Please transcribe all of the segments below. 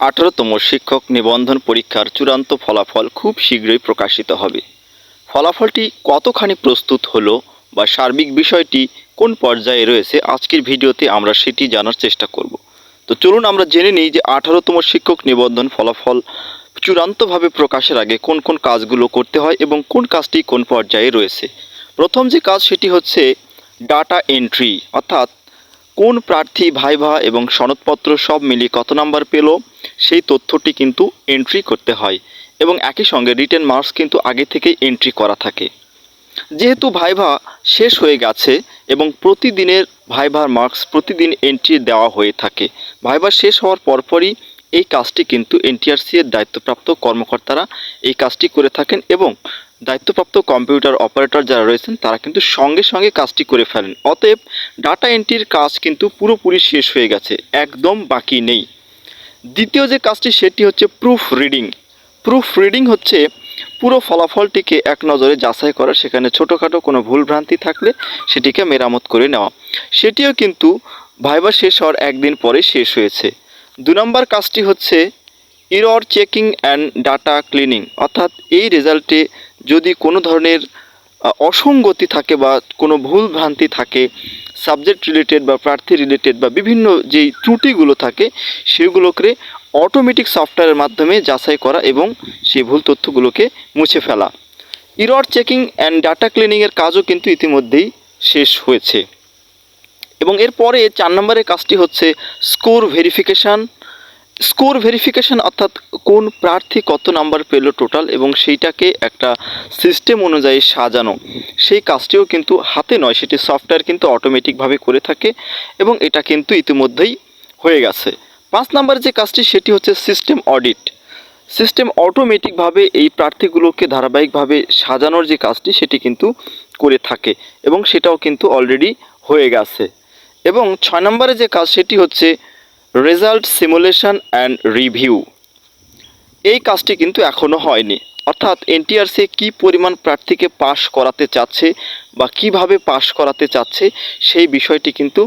আঠারোতম শিক্ষক নিবন্ধন পরীক্ষার চূড়ান্ত ফলাফল খুব শীঘ্রই প্রকাশিত হবে। ফলাফলটি কতখানি প্রস্তুত হলো বা সার্বিক বিষয়টি কোন পর্যায়ে রয়েছে আজকের ভিডিওতে আমরা সেটি জানার চেষ্টা করব। তো চলুন আমরা জেনে নিই যে আঠারোতম শিক্ষক নিবন্ধন ফলাফল চূড়ান্তভাবে প্রকাশের আগে কোন কোন কাজগুলো করতে হয় এবং কোন কাজটি কোন পর্যায়ে রয়েছে। প্রথম যে কাজ সেটি হচ্ছে ডাটা এন্ট্রি, অর্থাৎ কোন প্রার্থী ভাইভা এবং সনদপত্র সব মিলিয়ে কত নাম্বার পেল সেই তথ্যটি কিন্তু এন্ট্রি করতে হয় এবং একই সঙ্গে রিটেন মার্কস কিন্তু আগে থেকেই এন্ট্রি করা থাকে। যেহেতু ভাইভা শেষ হয়ে গেছে এবং প্রতিদিনের ভাইভার মার্কস প্রতিদিন এন্ট্রি দেওয়া হয়ে থাকে, ভাইভা শেষ হওয়ার পরপরই এই কাজটি কিন্তু এনটিআরসি এর দায়িত্বপ্রাপ্ত কর্মকর্তারা এই কাজটি করে থাকেন এবং দায়িত্বপ্রাপ্ত কম্পিউটার অপারেটর যারা রয়েছেন তারা কিন্তু সঙ্গে সঙ্গে কাজটি করে ফেলেন। অতএব ডাটা এন্ট্রির কাজ কিন্তু পুরোপুরি শেষ হয়ে গেছে, একদম বাকি নেই। দ্বিতীয় যে কাজটি, সেটি হচ্ছে প্রুফ রিডিং প্রুফ রিডিং হচ্ছে পুরো ফলাফলটিকে এক নজরে যাচাই করা, সেখানে ছোটোখাটো কোনো ভুলভ্রান্তি থাকলে সেটিকে মেরামত করে নেওয়া। সেটিও কিন্তু ভাইবা শেষ হওয়ার একদিন পরে শেষ হয়েছে। দু নম্বর কাজটি হচ্ছে error checking and data cleaning অর্থাৎ এই রেজাল্টে যদি কোনো ধরনের অসঙ্গতি থাকে বা কোনো ভুল ভ্রান্তি থাকে সাবজেক্ট রিলেটেড বা প্রার্থী রিলেটেড বা বিভিন্ন যেই ত্রুটিগুলো থাকে, সেগুলোকে অটোমেটিক সফটওয়্যারের মাধ্যমে যাচাই করা এবং সেই ভুল তথ্যগুলোকে মুছে ফেলা। ইরর চেকিং অ্যান্ড ডাটা ক্লিনিংয়ের কাজও কিন্তু ইতিমধ্যেই শেষ হয়েছে। এবং এরপরে চার নম্বরের কাজটি হচ্ছে স্কোর ভেরিফিকেশান স্কোর ভেরিফিকেশান অর্থাৎ কোন প্রার্থী কত নাম্বার পেল টোটাল এবং সেইটাকে একটা সিস্টেম অনুযায়ী সাজানো। সেই কাজটিও কিন্তু হাতে নয়, সেটি সফটওয়্যার কিন্তু অটোমেটিকভাবে করে থাকে এবং এটা কিন্তু ইতিমধ্যেই হয়ে গেছে। পাঁচ নাম্বার যে কাজটি, সেটি হচ্ছে সিস্টেম অডিট। সিস্টেম অটোমেটিকভাবে এই প্রার্থীগুলোকে ধারাবাহিকভাবে সাজানোর যে কাজটি, সেটি কিন্তু করে থাকে এবং সেটাও কিন্তু অলরেডি হয়ে গেছে। এবং ছয় নম্বরে যে কাজ, সেটি হচ্ছে রেজাল্ট, সিমুলেশন অ্যান্ড রিভিউ। এই কাজটি কিন্তু এখনও হয়নি। অর্থাৎ এনটিআরসি কি পরিমাণ প্রার্থীকে পাশ করাতে চাচ্ছে বা কীভাবে পাশ করাতে চাচ্ছে, সেই বিষয়টি কিন্তু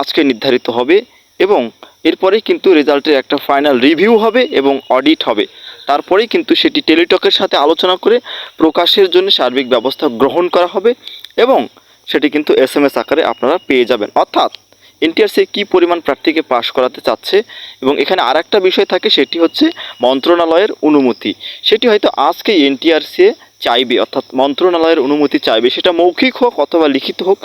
আজকে নির্ধারিত হবে এবং এরপরেই কিন্তু রেজাল্টের একটা ফাইনাল রিভিউ হবে এবং অডিট হবে। তারপরেই কিন্তু সেটি টেলিটকের সাথে আলোচনা করে প্রকাশের জন্য সার্বিক ব্যবস্থা গ্রহণ করা হবে এবং সেটি কিন্তু এস এম এস আকারে আপনারা পেয়ে যাবেন। অর্থাৎ এনটিআরসি কী পরিমাণ প্রার্থীকে পাশ করাতে চাচ্ছে? এবং এখানে আর একটা বিষয় থাকে, সেটি হচ্ছে মন্ত্রণালয়ের অনুমতি। সেটি হয়তো আজকেই এনটিআরসি চাইবে, অর্থাৎ মন্ত্রণালয়ের অনুমতি চাইবে। সেটা মৌখিক হোক অথবা লিখিত হোক,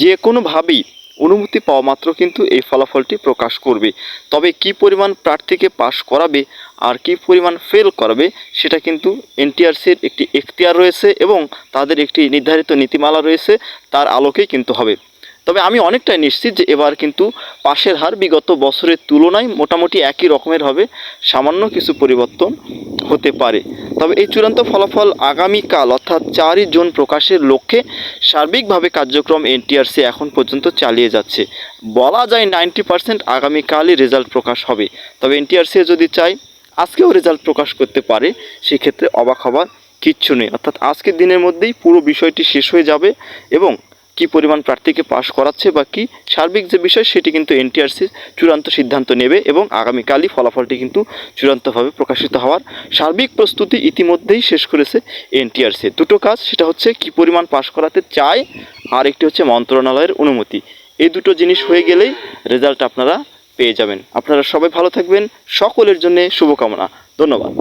যে কোনোভাবেই অনুমতি পাওয়া মাত্র কিন্তু এই ফলাফলটি প্রকাশ করবে। তবে কি পরিমাণ প্রার্থীকে পাশ করাবে আর কি পরিমাণ ফেল করাবে, সেটা কিন্তু এনটিআরসির একটি এখতিয়ার রয়েছে এবং তাদের একটি নির্ধারিত নীতিমালা রয়েছে, তার আলোকেই কিন্তু হবে। তবে আমি অনেকটাই নিশ্চিত যে এবার কিন্তু পাশের হার বিগত বছরের তুলনায় মোটামুটি একই রকমের হবে। সামান্য কিছু পরিবর্তন হতে পারে। তবে এই চূড়ান্ত ফলাফল আগামীকাল, অর্থাৎ চারই জুন প্রকাশের লক্ষ্যে সার্বিকভাবে কার্যক্রম এনটিআরসি এখন পর্যন্ত চালিয়ে যাচ্ছে। বলা যায় নাইনটি পার্সেন্ট আগামীকালই রেজাল্ট প্রকাশ হবে। তবে এনটিআরসি যদি চাই আজকেও রেজাল্ট প্রকাশ করতে পারে, সেক্ষেত্রে অবাক হবার কিচ্ছু নেই। অর্থাৎ আজকের দিনের মধ্যেই পুরো বিষয়টি শেষ হয়ে যাবে এবং কি পরিমাণ প্রার্থীকে পাশ করাচ্ছে বা কি, সার্বিক যে বিষয় সেটি কিন্তু এনটিআরসি চূড়ান্ত সিদ্ধান্ত নেবে এবং আগামীকালই ফলাফলটি কিন্তু চূড়ান্তভাবে প্রকাশিত হওয়ার সার্বিক প্রস্তুতি ইতিমধ্যেই শেষ করেছে এনটিআরসি। দুটো কাজ, সেটা হচ্ছে কি পরিমাণ পাশ করাতে চায় আর একটি হচ্ছে মন্ত্রণালয়ের অনুমতি। এই দুটো জিনিস হয়ে গেলেই রেজাল্ট আপনারা পেয়ে যাবেন। আপনারা সবাই ভালো থাকবেন, সকলের জন্য শুভকামনা। ধন্যবাদ।